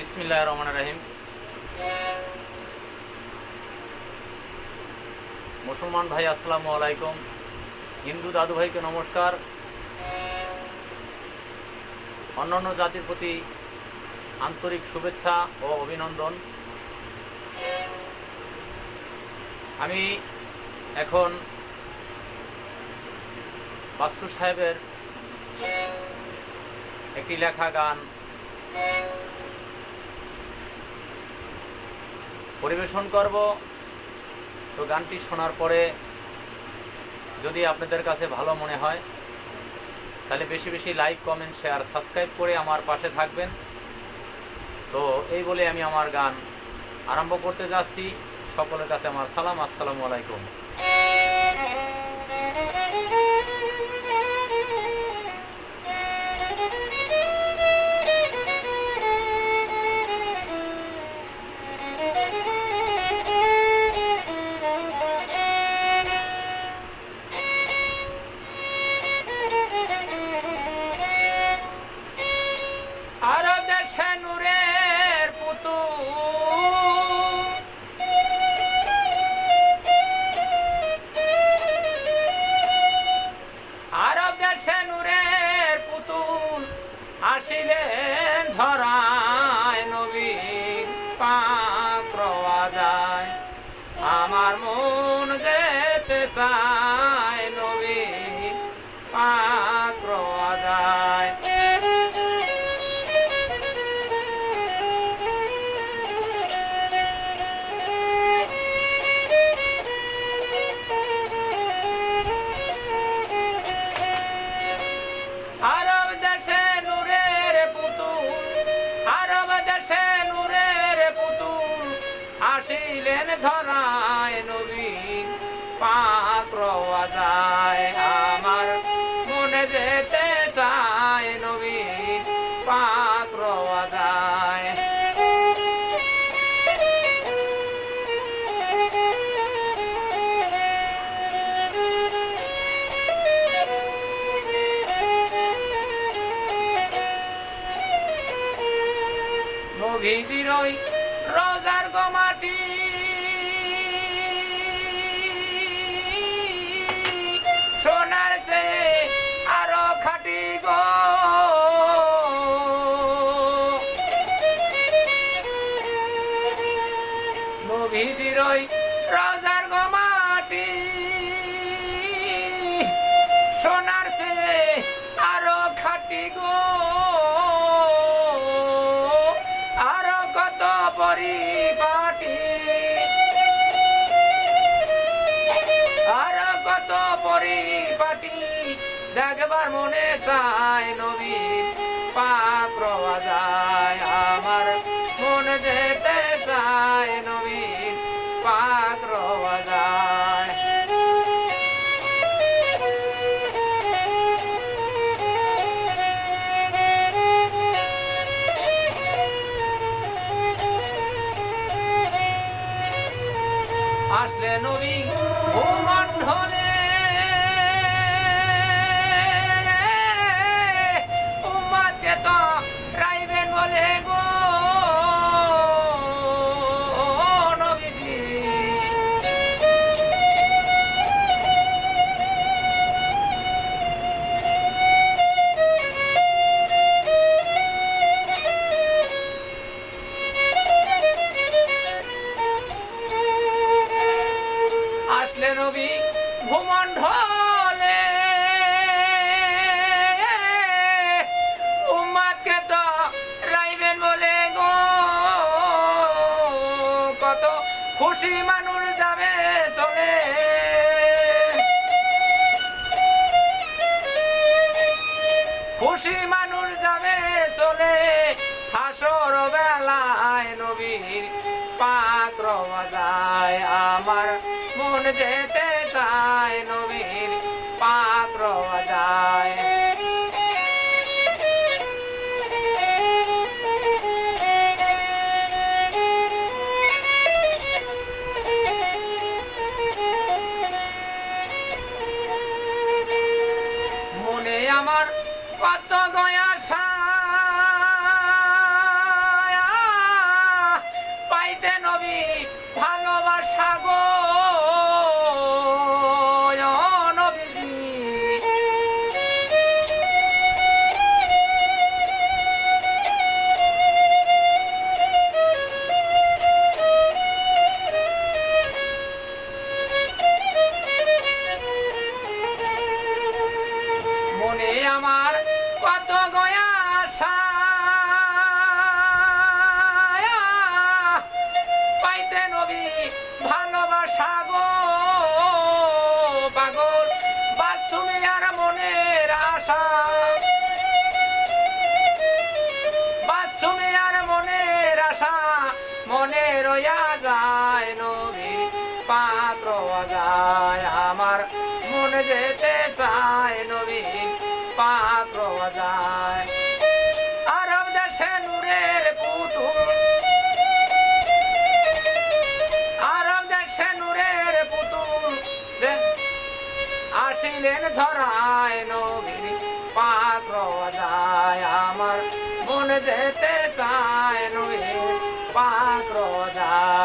বিসমিল্লাহ রহমান রাহিম। মুসলমান ভাই, আসসালামু আলাইকুম। হিন্দু দাদু ভাইকে নমস্কার। অন্যান্য জাতির প্রতি আন্তরিক শুভেচ্ছা ও অভিনন্দন। আমি এখন বাস্তু সাহেবের একটি লেখা গান পরিবেশন করব। তো গানটি শোনার পরে যদি আপনাদের কাছে ভালো মনে হয়, তাহলে বেশি বেশি লাইক, কমেন্ট, শেয়ার, সাবস্ক্রাইব করে আমার পাশে থাকবেন। তো এই বলে আমি আমার গান আরম্ভ করতে যাচ্ছি। সকলের কাছে আমার সালাম, আসসালামু আলাইকুম। আসিলেন ধরায় নবীন পাত্রওয়াজায় আমার মন যেতে চায় আসিলেন ধরায় নবীন পাত্র আমার মনে যেতে চায় নবীন পাত্র আদায় নবীজির রোজার গমাটি সোনার সে আরও খাটি গো। নবীজির রোজার গমাটি কত পরিপাটি আর কত পরিপাটি দেখবার মনে চায় নবী পাত্র নবী খুশি মানুষ যাবে চলে। খুশি মানুষ যাবে চলে। হাসর বেলায় নবীর পাত্র বাজায় আমার মন যেতে চায় নবীর পাত্র বাজায় ভালোবাসা বাসুমে আর মনে রয়া পাত্র যায় আমার মনে যেতে চায় আসিলেন ধরায় নবীর পাত্র যায়। আমার মনে যেতে চায় নবীর পাত্র যায়।